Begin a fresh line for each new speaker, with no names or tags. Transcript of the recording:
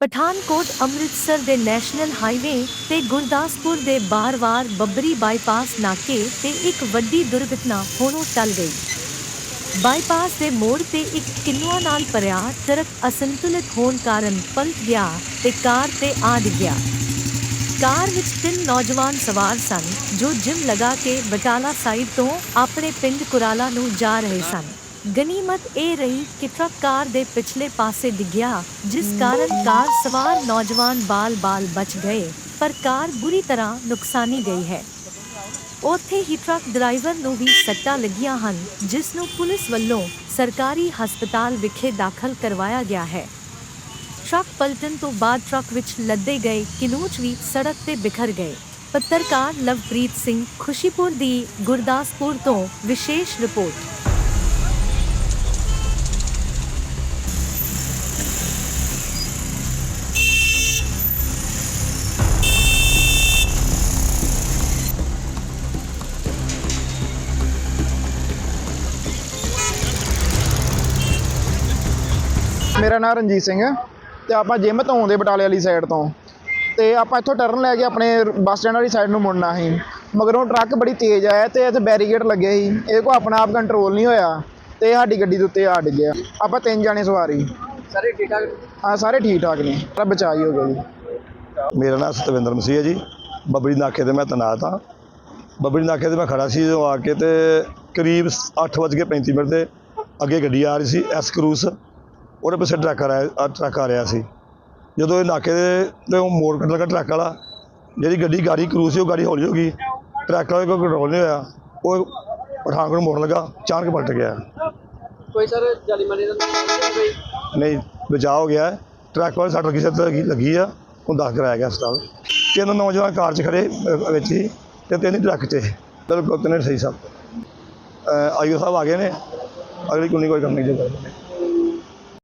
ਪਠਾਨਕੋਟ ਅੰਮ੍ਰਿਤਸਰ ਦੇ national highway ਤੇ ਗੁਰਦਾਸਪੁਰ ਦੇ ਬਾਰਵਾਰ ਬੱਬਰੀ ਬਾਈਪਾਸ ਨਾਕੇ ਤੇ ਇੱਕ ਵੱਡੀ ਦੁਰਘਟਨਾ ਹੋਣੋਂ ਟਲ ਗਈ। ਬਾਈਪਾਸ ਦੇ ਮੋੜ ਤੇ ਇੱਕ ਕਿੰਨੂਆਂ ਨਾਲ ਭਰਿਆ ਟਰੱਕ ਅਸੰਤੁਲਿਤ ਹੋਣ ਕਾਰਨ ਪਲਟ ਗਿਆ ਤੇ ਕਾਰ ਤੇ ਆ ਡਿੱਗਿਆ। ਕਾਰ ਵਿੱਚ ਤਿੰਨ ਨੌਜਵਾਨ ਸਵਾਰ ਸਨ ਜੋ ਜਿਮ ਲਗਾ ਕੇ ਬਟਾਲਾ ਸਾਈਡ ਤੋਂ ਆਪਣੇ ਪਿੰਡ ਕੁਰਾਲਾ ਨੂੰ ਜਾ ਰਹੇ ਸਨ। ਗਨੀਮਤ ਇਹ ਰਹੀ ਕਿ ਟਰੱਕ ਕਾਰ ਦੇ ਪਿਛਲੇ ਪਾਸੇ ਡਿੱਗਿਆ, ਜਿਸ ਕਾਰਨ ਕਾਰ ਸਵਾਰ ਨੌਜਵਾਨ ਬਾਲ-ਬਾਲ ਬਚ ਗਏ, ਪਰ ਕਾਰ ਬੁਰੀ ਤਰ੍ਹਾਂ ਨੁਕਸਾਨੀ ਗਈ ਹੈ। ਉੱਥੇ ਹੀ ਟਰੱਕ ਡਰਾਈਵਰ ਨੂੰ ਵੀ ਸੱਟਾਂ ਲੱਗੀਆਂ ਹਨ, ਜਿਸ ਨੂੰ ਪੁਲਿਸ ਵੱਲੋਂ ਸਰਕਾਰੀ ਹਸਪਤਾਲ ਵਿਖੇ ਦਾਖਲ ਕਰਵਾਇਆ ਗਿਆ ਹੈ। ਟਰੱਕ ਪਲਟਣ ਤੋਂ ਬਾਅਦ ਟਰੱਕ ਵਿੱਚ ਲੱਦੇ ਗਏ, ਕਿਨੂਚ ਵੀ ਸੜਕ ਤੇ ਬਿਖਰ ਗਏ। ਪੱਤਰਕਾਰ ਲਵਪ੍ਰੀਤ ਸਿੰਘ ਖੁਸ਼ੀਪੁਰ ਦੀ ਗੁਰਦਾਸਪੁਰ ਤੋਂ ਵਿਸ਼ੇਸ਼ ਰਿਪੋਰਟ।
ਮੇਰਾ ਨਾਮ ਰਣਜੀਤ ਸਿੰਘ ਹੈ ਤੇ ਆਪਾਂ ਜਿਮ ਤੋਂ ਆਉਂਦੇ ਬਟਾਲੇ ਵਾਲੀ ਸਾਈਡ ਤੋਂ। ਤੇ ਆਪਾਂ ਇੱਥੋਂ ਟਰਨ ਲੈ ਕੇ ਆਪਣੇ ਬੱਸ ਸਟੈਂਡ ਵਾਲੀ ਸਾਈਡ ਨੂੰ ਮੁੜਨਾ ਸੀ। ਮਗਰੋਂ ਟਰੱਕ ਬੜੀ ਤੇਜ਼ ਆਇਆ ਤੇ ਇੱਥੇ ਬੈਰੀਕੇਡ ਲੱਗੇ ਸੀ। ਇਹ ਕੋ ਆਪਣਾ ਆਪ ਕੰਟਰੋਲ ਨਹੀਂ ਹੋਇਆ ਤੇ ਸਾਡੀ ਗੱਡੀ ਦੇ ਉੱਤੇ ਆ ਡਿੱਗਿਆ ਆਪਾਂ ਤਿੰਨ ਜਾਣੇ ਸਵਾਰੀ।
ਸਾਰੇ ਠੀਕ ਠਾਕ?
ਹਾਂ ਸਾਰੇ ਠੀਕ ਠਾਕ ਨੇ। ਸਾਰਾ ਬਚਾਅ ਹੀ ਹੋ ਗਿਆ ਜੀ।
ਮੇਰਾ ਨਾਮ ਸਤਵਿੰਦਰ ਮਸੀਹ ਹੈ ਜੀ। ਬੱਬਰੀ ਨਾਕੇ ਤੇ ਮੈਂ ਤੈਨਾਤ ਹਾਂ। ਬੱਬਰੀ ਨਾਕੇ ਤੇ ਮੈਂ ਖੜਾ ਸੀ ਜਦੋਂ ਆ ਕੇ ਤੇ ਕਰੀਬ 8:35 ਮਿੰਟ ਤੇ ਅੱਗੇ ਗੱਡੀ ਆ ਰਹੀ ਸੀ ਐਸ ਕਰੂਸ ਉਹਦੇ ਪਿੱਛੇ ਟਰੱਕ ਆ ਰਿਹਾ ਟਰੱਕ ਆ ਰਿਹਾ ਸੀ। ਜਦੋਂ ਇਹ ਨਾਕੇ ਦੇ ਤੇ ਉਹ ਮੋੜ ਕੱਢ ਲਗਾ ਟਰੱਕ ਵਾਲਾ ਜਿਹੜੀ ਗੱਡੀ ਗਾੜੀ ਕਰੂਸ ਸੀ ਉਹ ਗਾੜੀ ਹੌਲੀ ਹੋ ਗਈ। ਟਰੱਕ ਵਾਲੇ ਕੋਲ ਕੰਟਰੋਲ ਨਹੀਂ ਹੋਇਆ। ਉਹ ਪਠਾਨਕੋਟ ਮੋੜ ਲਗਾ ਅਚਾਨਕ ਪਲਟ ਗਿਆ।
ਕੋਈ ਸਰ ਜਾਲੀ ਮਾਰੀ ਦਾ ਨਹੀਂ
ਬਚਾਅ ਹੋ ਗਿਆ। ਟਰੱਕ ਵਾਲੇ ਸੱਟ ਲੱਗੀ ਸੱਟ ਲੱਗੀ ਆ। ਉਹ ਦਾਖਲ ਕਰਾਇਆ ਗਿਆ ਹਸਪਤਾਲ। ਤਿੰਨ ਨੌਜਵਾਨ ਕਾਰ 'ਚ ਖੜੇ ਵਿੱਚ ਹੀ ਤੇ ਤਿੰਨ ਟਰੱਕ 'ਚ। ਬਿਲਕੁਲ ਤਿੰਨੇ ਸਹੀ ਸਭ। ਆਈਓ ਸਾਹਿਬ ਆ ਗਏ ਨੇ। ਅਗਲੀ ਕੋਈ ਕੋਈ ਕੰਮ ਨਹੀਂ ਜੇ ਕਰਦੇ